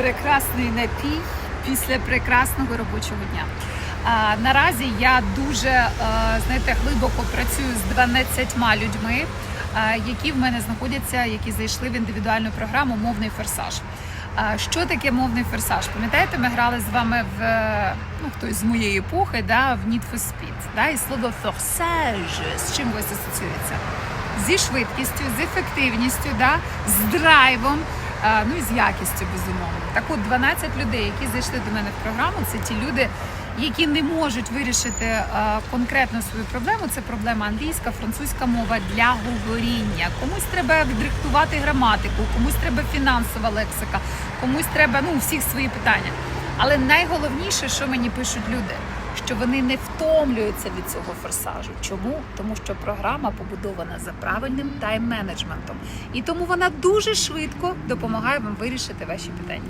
прекрасний напій після прекрасного робочого дня. А, наразі я дуже е, знаєте, глибоко працюю з 12 людьми, е, які в мене знаходяться, які зайшли в індивідуальну програму Мовний форсаж. Що таке мовний форсаж? Пам'ятаєте, ми грали з вами в е, ну хтось з моєї епохи, да, в Need for Speed. Да, і слово форсаж з чим ось асоціюється? Зі швидкістю, з ефективністю, да, з драйвом, ну і з якістю, безумовно. Так от 12 людей, які зайшли до мене в програму, це ті люди, які не можуть вирішити е, конкретно свою проблему. Це проблема англійська, французька мова для говоріння. Комусь треба відректувати граматику, комусь треба фінансова лексика, комусь треба ну всіх свої питання. Але найголовніше, що мені пишуть люди, що вони не втомлюються від цього форсажу. Чому? Тому що програма побудована за правильним тайм-менеджментом, і тому вона дуже швидко допомагає вам вирішити ваші питання.